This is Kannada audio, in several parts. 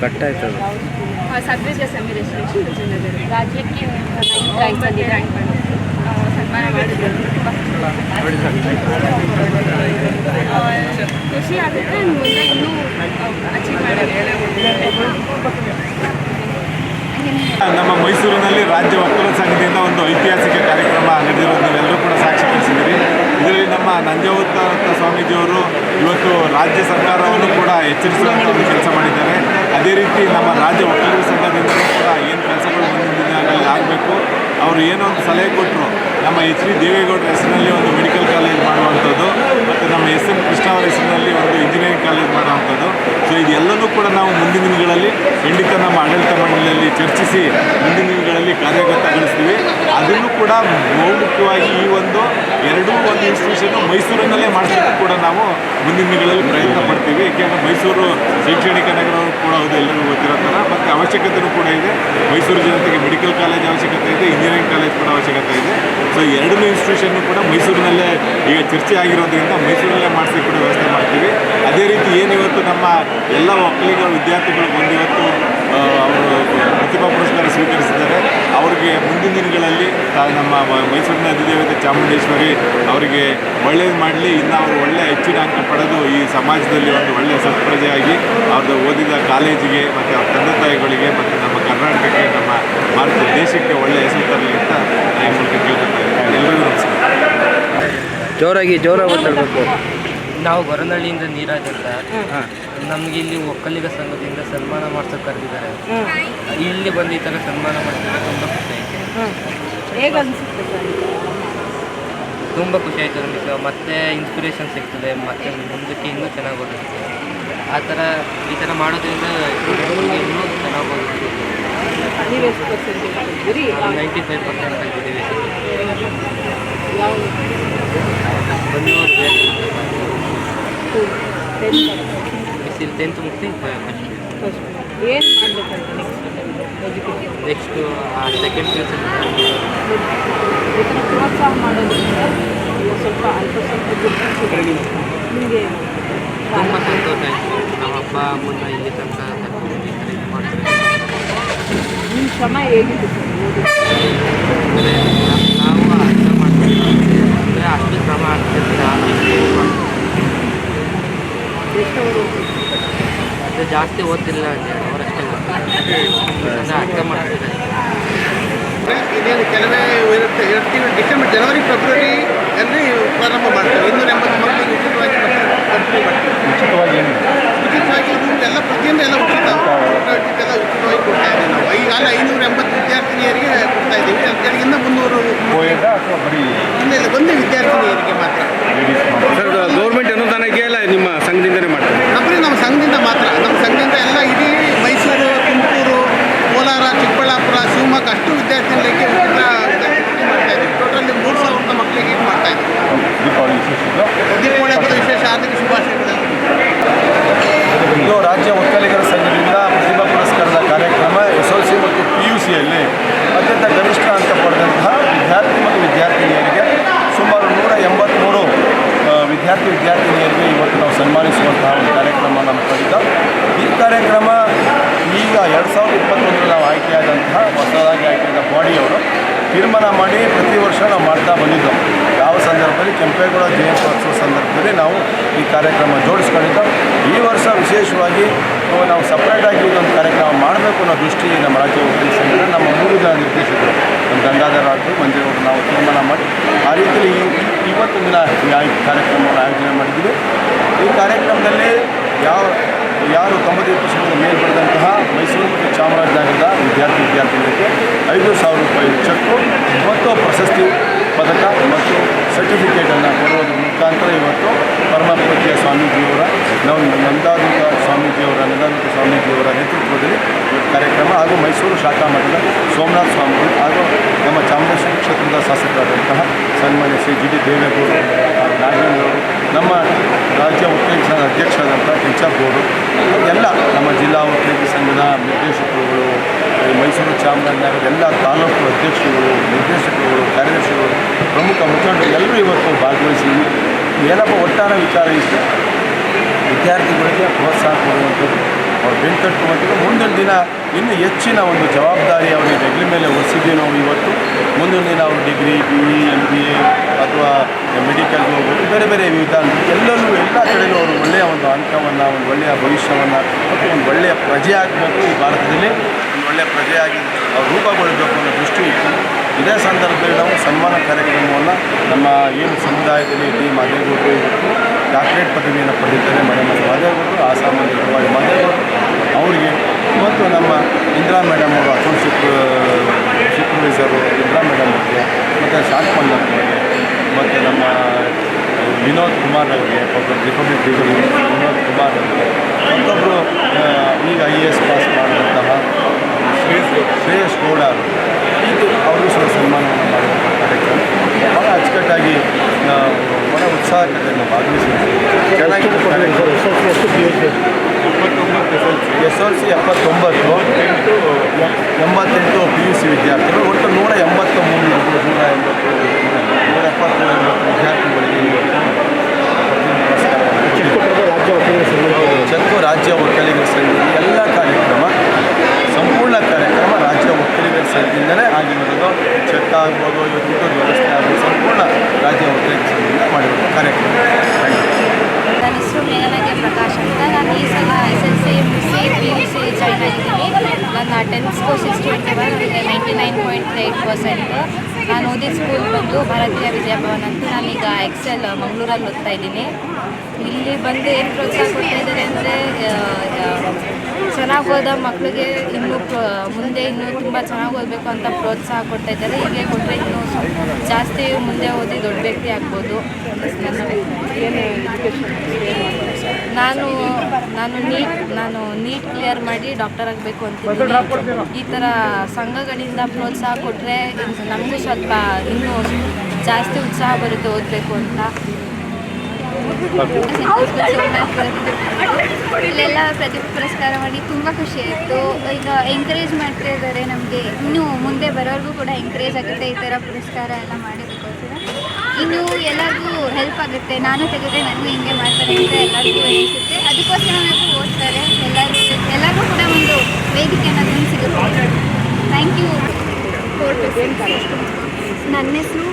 ಕಟ್ ಆಯ್ತದ. ಸಬ್ಜೆಕ್ಟ್ ಅಸೆಂಬ್ಲಿ ರೆಸ್ಟ್ರಿಕ್ಷನ್ ವಿಜಯನಗರ ರಾಜ್ಯಕ್ಕೆ ರ್ಯಾಂಕ್ ಬಂದಿದೆ ರ್ಯಾಂಕ್ ಬಂದಿದೆ ಆ, ಸನ್ಮಾನ ಮಾಡಿದ್ರು ಆ, ಖುಷಿ ಆಗುತ್ತೆ ಮುಂದೆ ಇನ್ನೂ ಅಚೀವ್ ನಮ್ಮ ಮೈಸೂರಿನಲ್ಲಿ ರಾಜ್ಯ ಒಕ್ಕಲ ಸಂಘದಿಂದ ಒಂದು ಐತಿಹಾಸಿಕ ಕಾರ್ಯಕ್ರಮ ನಡೆದಿರೋದು ನೀವೆಲ್ಲರೂ ಕೂಡ ಸಾಕ್ಷಿ ಸಾಕ್ಷೀಕರಿಸಿದಿರಿ ಇದರಲ್ಲಿ ನಮ್ಮ ನಂಜಾವತಾರ ಸ್ವಾಮೀಜಿಯವರು ಇವತ್ತು ರಾಜ್ಯ ಸರ್ಕಾರವನ್ನು ಕೂಡ ಎಚ್ಚರಿಸುವಂಥ ಒಂದು ಕೆಲಸ ಮಾಡಿದ್ದಾರೆ ಅದೇ ರೀತಿ ನಮ್ಮ ರಾಜ್ಯ ಒಕ್ಕಲಿಗರ ಸಂಘದಿಂದ ಕೂಡ ಏನು ಕೆಲಸಗಳು ಮುಂದಿನ ಆಗಬೇಕು. ಅವರು ಏನೋ ಒಂದು ಸಲಹೆ ಕೊಟ್ಟರು ನಮ್ಮ ಎಚ್ ಡಿ ದೇವೇಗೌಡರ ಹೆಸರಿನಲ್ಲಿ ಒಂದು ಮೆಡಿಕಲ್ ಕಾಲೇಜ್ ಮಾಡುವಂಥದ್ದು ಮತ್ತು ನಮ್ಮ ಎಸ್ ಎಂ ಕೃಷ್ಣ ಅವರ ಹೆಸರಿನಲ್ಲಿ ಒಂದು ಇಂಜಿನಿಯರಿಂಗ್ ಕಾಲೇಜ್ ಮಾಡುವಂಥದ್ದು. ಸೊ ಇದೆಲ್ಲನೂ ಕೂಡ ನಾವು ಮುಂದಿನ ದಿನಗಳಲ್ಲಿ ಖಂಡಿತ ನಮ್ಮ ಆಡಳಿತ ಮಂಡಳಿಯಲ್ಲಿ ಚರ್ಚಿಸಿ ಮುಂದಿನ ದಿನಗಳಲ್ಲಿ ಕಾರ್ಯಗತಗೊಳಿಸ್ತೀವಿ. ಅದನ್ನು ಕೂಡ ಬಹುಮುಖ್ಯವಾಗಿ ಈ ಒಂದು ಎರಡೂ ಒಂದು ಇನ್ಸ್ಟಿಟ್ಯೂಷನ್ ಮೈಸೂರಿನಲ್ಲೇ ಮಾಡಿಸೋಕ್ಕೂ ಕೂಡ ನಾವು ಮುಂದಿನ ದಿನಗಳಲ್ಲಿ ಪ್ರಯತ್ನ ಪಡ್ತೀವಿ. ಏಕೆಂದರೆ ಮೈಸೂರು ಶೈಕ್ಷಣಿಕ ನಗರ ಕೂಡ ಹೌದು, ಎಲ್ಲರಿಗೂ ಗೊತ್ತಿರೋ ಥರ. ಮತ್ತು ಅವಶ್ಯಕತೆಯೂ ಕೂಡ ಇದೆ. ಮೈಸೂರು ಜನತೆಗೆ ಮೆಡಿಕಲ್ ಕಾಲೇಜ್ ಅವಶ್ಯಕತೆ ಇದೆ ಇಂಜಿನಿಯರಿಂಗ್ ಕಾಲೇಜ್ ಕೂಡ ಅವಶ್ಯಕತೆ ಇದೆ. ಸೊ ಎರಡನೇ ಇನ್ಸ್ಟಿಟ್ಯೂಷನ್ನು ಕೂಡ ಮೈಸೂರಿನಲ್ಲೇ ಈಗ ಚರ್ಚೆ ಆಗಿರೋದ್ರಿಂದ ಮೈಸೂರಿನಲ್ಲೇ ಮಾಡಿಸಿ ಕೂಡ ವ್ಯವಸ್ಥೆ ಮಾಡ್ತೀವಿ. ಅದೇ ರೀತಿ ಏನು ಇವತ್ತು ನಮ್ಮ ಎಲ್ಲ ಒಕ್ಕಲಿಗ ವಿದ್ಯಾರ್ಥಿಗಳು ಬಂದಿವತ್ತು ಪ್ರತಿಭಾ ಪುರಸ್ಕಾರ ಸ್ವೀಕರಿಸಿದ್ದಾರೆ. ಅವರಿಗೆ ಮುಂದಿನ ದಿನಗಳಲ್ಲಿ ನಮ್ಮ ಮೈಸೂರಿನ ಅಧಿದೇವತೆ ಚಾಮುಂಡೇಶ್ವರಿ ಅವರಿಗೆ ಒಳ್ಳೇದು ಮಾಡಲಿ, ಇನ್ನು ಅವರು ಒಳ್ಳೆ ಹೆಚ್ಚಿನ ಅಂಕ ಪಡೆದು ಈ ಸಮಾಜದಲ್ಲಿ ಒಂದು ಒಳ್ಳೆಯ ಸತ್ಪ್ರಜೆಯಾಗಿ ಅವ್ರದ್ದು ಓದಿದ ಕಾಲೇಜಿಗೆ ಮತ್ತು ಅವ್ರ ತಂದೆ ತಾಯಿಗಳಿಗೆ ಮತ್ತು ನಮ್ಮ ಕರ್ನಾಟಕಕ್ಕೆ, ನಮ್ಮ ಭಾರತ ದೇಶಕ್ಕೆ ಒಳ್ಳೆಯ ಹೆಸರು ತರಲಿ ಅಂತ ಈ ಮೂಲಕ ಕೇಳ್ಕೊತಾ ಇದ್ದೀನಿ ಎಲ್ಲರಿಗೂ ನಮಸ್ಕಾರ ಜೋರಾಗಿ ಜೋರಾಗಿ ಮಾತಾಡಬೇಕು ನಾವು ಗೊರನಹಳ್ಳಿಯಿಂದ ನೀರಾಜ್ ಅಂತ ನಮ್ಗೆ ಇಲ್ಲಿ ಒಕ್ಕಲಿಗ ಸಂಘದಿಂದ ಸನ್ಮಾನ ಮಾಡ್ಸೋಕೆ ಕರೆದಿದ್ದಾರೆ. ಇಲ್ಲಿ ಬಂದು ಈ ಥರ ಸನ್ಮಾನ ಮಾಡ್ತಾರೆ ತುಂಬ ಖುಷಿ ಆಯಿತು. ತುಂಬ ಖುಷಿ ಆಯಿತು ನಮಗೆ. ಮತ್ತೆ ಇನ್ಸ್ಪಿರೇಷನ್ ಸಿಗ್ತದೆ ಮತ್ತೆ ಮುಂದಕ್ಕೆ ಇನ್ನೂ ಚೆನ್ನಾಗಿ ಹೋಗುತ್ತೆ ಆ ಥರ ಈ ಥರ ಮಾಡೋದ್ರಿಂದ ಇನ್ನೂ ಚೆನ್ನಾಗಿ ಬಂದಿರಿ ನೈಂಟಿ ಫೈವ್ ಪರ್ಸೆಂಟ್ ಆಗಿದ್ದೀವಿ. ಬಿಸಿಲು ಟೆಂತ್ ಮುಗಿಸಿ ಫಸ್ಟ್ ಫಸ್ಟ್ ಏನು ಮಾಡಬೇಕಂತ next next second P U C ಪ್ರೋತ್ಸಾಹ ಮಾಡೋದ್ರಿಂದ ಸ್ವಲ್ಪ ಅಲ್ಪ ಸ್ವಲ್ಪ ಸಿಗುತ್ತೆ ನಿಮಗೆ ತುಂಬ ಸಂತೋಷ ಆಯಿತು ನಮ್ಮ ಅಪ್ಪ ಅಮ್ಮನ್ನ ಇಲ್ಲಿ ತನಕ ಕರ್ಕೊಂಡು ನಿಮ್ಮ ಶ್ರಮ ಹೇಗಿತ್ತು ನಾವು ಅಂದರೆ ಅಷ್ಟು ಶ್ರಮ ಆಗ್ತಿರ್ತೀರ ಅಂದರೆ ಜಾಸ್ತಿ ಓದ್ತಿಲ್ಲ ಅಂದರೆ ಅವರಷ್ಟೇ ಓದ್ತಾರೆ ಅಂದರೆ ಅರ್ಥ ಮಾಡ್ತಿದ್ದಾರೆ ಇನ್ನೇನು ಕೆಲವೇ ಇರುತ್ತೆ ಎರಡು ತಿಂಗಳು ಡಿಸೆಂಬರ್ ಜನವರಿ ಫೆಬ್ರವರಿ ಅಲ್ಲಿ ಪ್ರಾರಂಭ ಮಾಡ್ತಾರೆ. ಇನ್ನೂರ ಎಂಬತ್ತು ಮಕ್ಕಳಿಗೆ ಉಚಿತವಾಗಿ ಉಚಿತವಾಗಿ ಉಚಿತವಾಗಿ ಎಲ್ಲ ಪ್ರತಿಯೊಂದು ಎಲ್ಲ ಉಚಿತ. ಎಲ್ಲ ಉಚಿತವಾಗಿ ಕೊಡ್ತಾ ಇದ್ದೀವಿ ನಾವು ಈಗಾಗಲೇ ಐನೂರ ಎಂಬತ್ತು ವಿದ್ಯಾರ್ಥಿನಿಯರಿಗೆ ಕೊಡ್ತಾ ಇದ್ದೀವಿ ಜನಗಳಿಗಿಂತ ಮುನ್ನೂರು ಅಥವಾ ಬರೀ ಇಲ್ಲ ಇಲ್ಲ ಒಂದೇ ವಿದ್ಯಾರ್ಥಿನಿಯರಿಗೆ ಮಾತ್ರ ಸರ್ ಗೌರ್ಮೆಂಟ್ ಅನುದಾನ ಇದೆಯಲ್ಲ ನಿಮ್ಮ ಸಂಘದಿಂದನೇ ಮಾಡ್ತಾರೆ ನಮ್ಮಲ್ಲಿ ನಮ್ಮ ಸಂಘದಿಂದ ಮಾತ್ರ ನಮ್ಮ ಸಂಘದಿಂದ ಎಲ್ಲ ಇಡೀ ಮೈಸೂರು ತುಮಕೂರು ಕೋಲಾರ ಚಿಕ್ಕಬಳ್ಳಾಪುರ ಶಿವಮೊಗ್ಗ ಅಷ್ಟು ವಿದ್ಯಾರ್ಥಿಗಳಿಗೆ ಉಚಿತ ವಿದ್ಯಾರ್ಥಿ ಮಾಡ್ತಾ ಇದ್ದೀವಿ ಟೋಟಲಿ ಮೂರು ಸಾವಿರದ ಮಕ್ಕಳಿಗೆ ಇದು ಮಾಡ್ತಾ ಇದ್ದೀವಿ ದೀಪಾವಳಿ ವಿಶೇಷ ದೀಪಾವಳಿ ಹಬ್ಬದ ವಿಶೇಷ ಹಾರ್ದಿಕ ಶುಭಾಶಯಗಳು ಇದು ರಾಜ್ಯ ಒಕ್ಕಲಿಗರ ಸಂಘದಿಂದ ಪ್ರತಿಭಾ ಪುರಸ್ಕಾರದ ಕಾರ್ಯಕ್ರಮ ಎಸ್ ಎಲ್ ಸಿ ಮತ್ತು ಪಿ ಯು ಸಿಯಲ್ಲಿ ಅತ್ಯಂತ ಗರಿಷ್ಠ ಅಂಕ ಪಡೆದಂತಹ ವಿದ್ಯಾರ್ಥಿ ಮತ್ತು ವಿದ್ಯಾರ್ಥಿನಿಯರಿಗೆ ಸುಮಾರು ನೂರ ಎಂಬತ್ತ್ಮೂರು ಆ, ವಿದ್ಯಾರ್ಥಿ ವಿದ್ಯಾರ್ಥಿನಿಯರಿಗೆ ಇವತ್ತು ನಾವು ಸನ್ಮಾನಿಸುವಂತಹ ಒಂದು ಕಾರ್ಯಕ್ರಮ ನಮ್ಮ ಕಡಿತ ಈ ಕಾರ್ಯಕ್ರಮ ಈಗ ಎರಡು ಸಾವಿರದ ಇಪ್ಪತ್ತೊಂದರಲ್ಲಿ ನಾವು ಆಯ್ಕೆಯಾದಂತಹ ಹೊಸದಾಗಿ ಆಯ್ಕೆಯಾದ ಬಾಡಿಯವರು ತೀರ್ಮಾನ ಮಾಡಿ ಪ್ರತಿ ವರ್ಷ ಮಾಡ್ತಾ ಯಾವ ಸಂದರ್ಭದಲ್ಲಿ ಕೆಂಪೇಗೌಡ ಜಯಂತ್ಯೋತ್ಸವ ಸಂದರ್ಭದಲ್ಲಿ ನಾವು ಈ ಕಾರ್ಯಕ್ರಮ ಜೋಡಿಸ್ಕೊಂಡಿದ್ದು. ಈ ವರ್ಷ ವಿಶೇಷವಾಗಿ ನಾವು ಸಪ್ರೇಟಾಗಿ ಇದೊಂದು ಕಾರ್ಯಕ್ರಮ ಮಾಡಬೇಕು ಅನ್ನೋ ದೃಷ್ಟಿ ನಮ್ಮ ರಾಜ್ಯ ಉದ್ದೇಶದಿಂದ ನಮ್ಮ ಮೂರು ಜನ ನಿರ್ದೇಶಕರು, ನಮ್ಮ ಹಾಗೂ ಮಂಜೇಗೌಡರು ನಾವು ತೀರ್ಮಾನ ಮಾಡಿ ಆ ರೀತಿಯಲ್ಲಿ ಇವತ್ತು ದಿನ ಈ ಕಾರ್ಯಕ್ರಮವನ್ನು ಆಯೋಜನೆ ಮಾಡಿದ್ದೀವಿ. ಈ ಕಾರ್ಯಕ್ರಮದಲ್ಲಿ ಯಾವ, ಯಾರು ಪರ್ಸೆಂಟ್ ಮೇಲೆ ಪಡೆದಂತಹ ಮೈಸೂರು ಮತ್ತು ಚಾಮರಾಜನಗರದ ವಿದ್ಯಾರ್ಥಿ ವಿದ್ಯಾರ್ಥಿಗಳಿಗೆ ಐದು ಸಾವಿರ ರೂಪಾಯಿ ಚೆಕ್ಕು, ಮತ್ತು ಪ್ರಶಸ್ತಿ ಪದಕ ಮತ್ತು ಸರ್ಟಿಫಿಕೇಟನ್ನು ಕೊಡುವುದರ ಮುಖಾಂತರ ಇವತ್ತು ಪರಮಪೂಜ್ಯ ಸ್ವಾಮೀಜಿಯವರ, ನಾವು ನಂದಾದೂತ ಸ್ವಾಮೀಜಿಯವರ ನಂದಾದೂತ ಸ್ವಾಮೀಜಿಯವರ ನೇತೃತ್ವದಲ್ಲಿ ಕಾರ್ಯಕ್ರಮ ಹಾಗೂ ಮೈಸೂರು ಶಾಖಾ ಮಠದ ಸೋಮನಾಥ ಸ್ವಾಮಿಗಳು ಹಾಗೂ ನಮ್ಮ ಚಾಮರಾಜೇಶ್ವರಿ ಕ್ಷೇತ್ರದ ಶಾಸಕರಾದಂತಹ ಸನ್ಮಾನ್ಯ ಶ್ರೀ ಜಿ ಡಿ ದೇವೇಗೌಡರು ನಾಗೇಂದ್ರವರು, ನಮ್ಮ ರಾಜ್ಯ ಉತ್ತೇಜ ಸಂಘದ ಅಧ್ಯಕ್ಷರಾದಂಥ ಕೆಂಚಪ್ಪಗೌಡರು ಎಲ್ಲ ನಮ್ಮ ಜಿಲ್ಲಾ ಉತ್ತೇಜ ಸಂಘದ ನಿರ್ದೇಶಕರುಗಳು ಈ ಮೈಸೂರು ಚಾಮರಾಜನಗರದ ಎಲ್ಲ ತಾಲೂಕು ಅಧ್ಯಕ್ಷರುಗಳು, ನಿರ್ದೇಶಕರುಗಳು, ಕಾರ್ಯದರ್ಶಿಗಳು, ಪ್ರಮುಖ ಮುಖಂಡರು ಎಲ್ಲರೂ ಇವತ್ತು ಭಾಗವಹಿಸಿ ಏನಪ್ಪ ಒಟ್ಟಾರೆ ವಿಚಾರ ಇಷ್ಟು? ವಿದ್ಯಾರ್ಥಿಗಳಿಗೆ ಪ್ರೋತ್ಸಾಹ ಕೊಡುವಂಥದ್ದು, ಅವ್ರು ಬೆಂತಟ್ಟುವಂತಿಗೆ ಮುಂದಿನ ದಿನ ಇನ್ನೂ ಹೆಚ್ಚಿನ ಒಂದು ಜವಾಬ್ದಾರಿ ಅವರಿಗೆ ಡಿಗ್ರಿ ಮೇಲೆ ಹೊರಿಸಿದ್ದೀವಿ ನಾವು ಇವತ್ತು. ಮುಂದಿನ ದಿನ ಅವರು degree B E M B A ಅಥವಾ ಮೆಡಿಕಲ್ಗೆ ಹೋಗ್ಬೋದು. ಬೇರೆ ಬೇರೆ ವಿಧಾನ ಎಲ್ಲರೂ ಎಲ್ಲ ಕಡೆಯೂ ಅವರು ಒಳ್ಳೆಯ ಒಂದು ಅಂಕವನ್ನು, ಒಂದು ಒಳ್ಳೆಯ ಭವಿಷ್ಯವನ್ನು ಮತ್ತು ಒಂದು ಒಳ್ಳೆಯ ಪ್ರಜೆ ಆಗಬೇಕು ಈ ಭಾರತದಲ್ಲಿ. ಒಳ್ಳೆಯ ಪ್ರಜೆಯಾಗಿ ರೂಪುಗೊಳ್ಳಬೇಕು ಅನ್ನೋ ದೃಷ್ಟಿ ಇತ್ತು. ಇದೇ ಸಂದರ್ಭದಲ್ಲಿ ನಾವು ಸನ್ಮಾನ ಕಾರ್ಯಕ್ರಮವನ್ನು ನಮ್ಮ ಏನು ಸಮುದಾಯದಲ್ಲಿ ಡಿ ಮಾದೇಗೌಡರು ಇವತ್ತು ಡಾಕ್ಟರೇಟ್ ಪದವಿಯನ್ನು ಪಡೆದಿದ್ದಾರೆ ಮನೆ ಮನೆ ಮಾದೇಗೌಡರು ಅಸಾಮಾನ್ಯವಾಗಿ ಮಾದೇಗೌಡರು. ಅವರಿಗೆ ಮತ್ತು ನಮ್ಮ ಇಂದಿರಾ ಮೇಡಮ್ ಅವರು ಅಕೌಂಟ್ ಸೂಪರ್ವೈಸರು ಇಂದಿರಾ ಮೇಡಮ್ ಅವರಿಗೆ, ಮತ್ತು ಶಾಂತಮಲ್ ಅವರಿಗೆ, ಮತ್ತು ನಮ್ಮ ವಿನೋದ್ ಕುಮಾರ್ ಅವರಿಗೆ ಒಬ್ಬರು ರಿಪಬ್ಲಿಕ್ ಡಿಗ್ರಿ ವಿನೋದ್ ಕುಮಾರ್ ಅವರಿಗೆ ಮತ್ತೊಬ್ಬರು ಈಗ ಐ ಎ ಎಸ್ ಪಾಸ್ ಮಾಡಿದಂತಹ ಶ್ರೇಯಸ್ ಶ್ರೇಯಸ್ ಗೌಡ ಅವರು ಇದು ಅವರು ಸಹ ಸನ್ಮಾನವನ್ನು ಮಾಡುವಂಥ ಪರ್ಸೆಂಟ್. ನಾನು ಓದಿದ ಸ್ಕೂಲ್ ಬಂದು ಭಾರತೀಯ ವಿದ್ಯಾಭವನ ಅಂತ. ನಾನೀಗ ಎಕ್ಸೆಲ್ ಮಂಗಳೂರಲ್ಲಿ ಓದ್ತಾ ಇದ್ದೀನಿ. ಇಲ್ಲಿ ಬಂದು ಏನು ಪ್ರೋತ್ಸಾಹ ಕೊಡ್ತಾ ಇದ್ದಾರೆ ಅಂದರೆ ಚೆನ್ನಾಗಿ ಓದೋ ಮಕ್ಕಳಿಗೆ ಇನ್ನೂ ಮುಂದೆ ಇನ್ನೂ ತುಂಬ ಚೆನ್ನಾಗಿ ಓದಬೇಕು ಅಂತ ಪ್ರೋತ್ಸಾಹ ಕೊಡ್ತಾ ಇದ್ದಾರೆ. ಹೀಗೆ ಕೊಟ್ಟರೆ ಇನ್ನೂ ಜಾಸ್ತಿ ಮುಂದೆ ಓದಿ ದೊಡ್ಡ ವ್ಯಕ್ತಿ ಆಗ್ಬೋದು. ನಾನು ನಾನು ನೀಟ್ ನಾನು ನೀಟ್ ಕ್ಲಿಯರ್ ಮಾಡಿ ಡಾಕ್ಟರ್ ಆಗಬೇಕು ಅಂತಿದ್ದೀನಿ. ಈ ಥರ ಸಂಘಗಳಿಂದ ಪ್ರೋತ್ಸಾಹ ಕೊಟ್ಟರೆ ನಮಗೂ ಸ್ವಲ್ಪ ಇನ್ನೂ ಜಾಸ್ತಿ ಉತ್ಸಾಹ ಬರುತ್ತೆ ಓದಬೇಕು ಅಂತ. ಇಲ್ಲೆಲ್ಲ ಪ್ರತಿಭಾ ಪುರಸ್ಕಾರ ಮಾಡಿ ತುಂಬ ಖುಷಿ ಆಯಿತು. ಈಗ ಎಂಕರೇಜ್ ಮಾಡ್ತಾ ಇದ್ದಾರೆ ನಮಗೆ. ಇನ್ನೂ ಮುಂದೆ ಬರೋರ್ಗೂ ಕೂಡ ಎಂಕರೇಜ್ ಆಗುತ್ತೆ ಈ ಥರ ಪುರಸ್ಕಾರ ಎಲ್ಲ ಮಾಡಿದಕ್ಕೋಸ್ಕರ ಇನ್ನು ಎಲ್ಲರಿಗೂ ಹೆಲ್ಪ್ ಆಗುತ್ತೆ. ನಾನು ತೆಗೆದ್ರೆ ನನಗೂ ಹಿಂಗೆ ಮಾಡ್ತಾರೆ ಅಂತ ಎಲ್ಲರಿಗೂ ಅನಿಸುತ್ತೆ ಅದಕ್ಕೋಸ್ಕರ ನಾನು ಓದ್ತಾರೆ ಎಲ್ಲರೂ. ಎಲ್ಲರಿಗೂ ಕೂಡ ಒಂದು ವೇದಿಕೆ ಅನ್ನೋದೊಂದು ಸಿಗುತ್ತೆ. ಥ್ಯಾಂಕ್ ಯು ನನ್ನ ಹೆಸರು.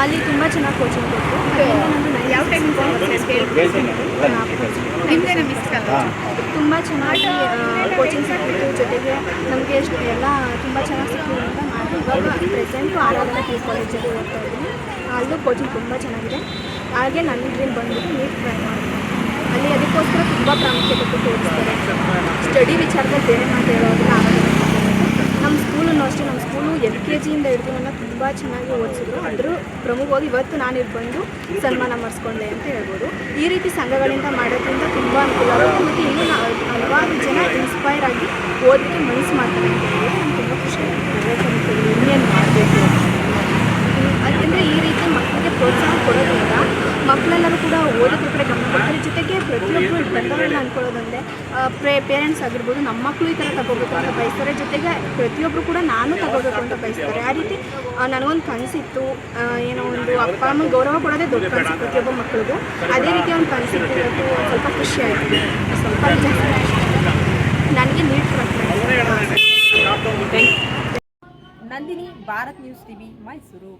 ಅಲ್ಲಿ ತುಂಬ ಚೆನ್ನಾಗಿ ಕೋಚಿಂಗ್ ಕೊಟ್ಟು ಯಾವ ಟೈಮ್ ತುಂಬ ಚೆನ್ನಾಗಿ ಕೋಚಿಂಗ್ ಸಿಕ್ಕಿತ್ತು. ಜೊತೆಗೆ ನಮಗೆ ಎಷ್ಟು ಎಲ್ಲ ತುಂಬ ಚೆನ್ನಾಗಿ ಸಿಕ್ಕಿದೆ ಅಂತ ಮಾಡಿ ಇವಾಗ ಪ್ರೆಸೆಂಟು ಆರಾಧನಾ ಪಿ ಕಾಲೇಜಲ್ಲಿ ಓದ್ತಾ ಇದ್ದೀನಿ. ಅಲ್ಲೂ ಕೋಚಿಂಗ್ ತುಂಬ ಚೆನ್ನಾಗಿದೆ. ಹಾಗೆ ನನ್ನ ಡ್ರೀಮ್ ಬಂದುಬಿಟ್ಟು ನೀಟ್ ಟ್ರೈ ಮಾಡ್ತೀನಿ. ಅಲ್ಲಿ ಅದಕ್ಕೋಸ್ಕರ ತುಂಬ ಪ್ರಾಮುಖ್ಯತೆ ಕೊಟ್ಟು ಓದಿಸ್ತಾರೆ ಸ್ಟಡಿ ವಿಚಾರದಲ್ಲಿ ಬೇರೆ ಮಾತು ಹೇಳೋದನ್ನ ಆಗೋದಿಲ್ಲ ನಮ್ಮ ಸ್ಕೂಲನ್ನು ಅಷ್ಟೇ, ನಮ್ಮ ಸ್ಕೂಲು ಎಲ್ ಕೆ ಜಿಯಿಂದ ಹಿಡಿದು ನನ್ನ ತುಂಬ ಚೆನ್ನಾಗಿ ಓದಿಸಿದ್ರು. ಅದರೂ ಪ್ರಮುಖವಾಗಿ ಇವತ್ತು ನಾನು ಬಂದು ಸನ್ಮಾನ ಮಾಡಿಸ್ಕೊಂಡೆ ಅಂತ ಹೇಳ್ಬೋದು. ಈ ರೀತಿ ಸಂಘಗಳಿಂದ ಮಾಡೋದ್ರಿಂದ ತುಂಬ ಅನುಕೂಲ ಆಗುತ್ತೆ ಮತ್ತು ಇನ್ನೂ ಹಲವಾರು ಜನ ಇನ್ಸ್ಪೈರ್ ಆಗಿ ಓದಲಿಕ್ಕೆ ಮನಸ್ಸು ಮಾಡ್ತಾರೆ ಅಂತ ಹೇಳಿ ನಂಗೆ ತುಂಬ ಖುಷಿ ಆಗುತ್ತೆ ಇನ್ನೇನು ಮಾಡಬೇಕು ಯಾಕೆಂದರೆ ಈ ರೀತಿ ಮಕ್ಕಳಿಗೆ ಪ್ರೋತ್ಸಾಹ ಕೊಡೋದ್ರಿಂದ ಮಕ್ಕಳೆಲ್ಲರೂ ಕೂಡ ಓದೋದ್ರ ಕಡೆ ಗಮನ ಕೊಡ್ತಾರೆ ಜೊತೆಗೆ ಪ್ರತಿಯೊಬ್ಬರು ಬಂದವರನ್ನ ಅಂದ್ಕೊಳ್ಳೋದಂದರೆ ಪ್ರೇ ಪೇರೆಂಟ್ಸ್ ಆಗಿರ್ಬೋದು ನಮ್ಮ ಮಕ್ಕಳು ಈ ಥರ ತಗೋಬೇಕು ಅಂತ ಬಯಸ್ತಾರೆ. ಜೊತೆಗೆ ಪ್ರತಿಯೊಬ್ಬರು ಕೂಡ ನಾನು ತಗೋಬೇಕು ಅಂತ ಬಯಸ್ತಾರೆ. ಆ ರೀತಿ ನನಗೊಂದು ಕನಸಿತ್ತು ಏನೋ ಒಂದು ಅಪ್ಪ ಅಮ್ಮ ಗೌರವ ಕೊಡೋದೇ ದೊಡ್ಡ ಕನಸು ಪ್ರತಿಯೊಬ್ಬ ಮಕ್ಕಳಿಗೂ ಅದೇ ರೀತಿ ಒಂದು ಕನಸಿತ್ತು ಸ್ವಲ್ಪ ಖುಷಿ ಆಯಿತು. ಸ್ವಲ್ಪ ನನಗೆ neat Nandini Bharat news TV Mysuru.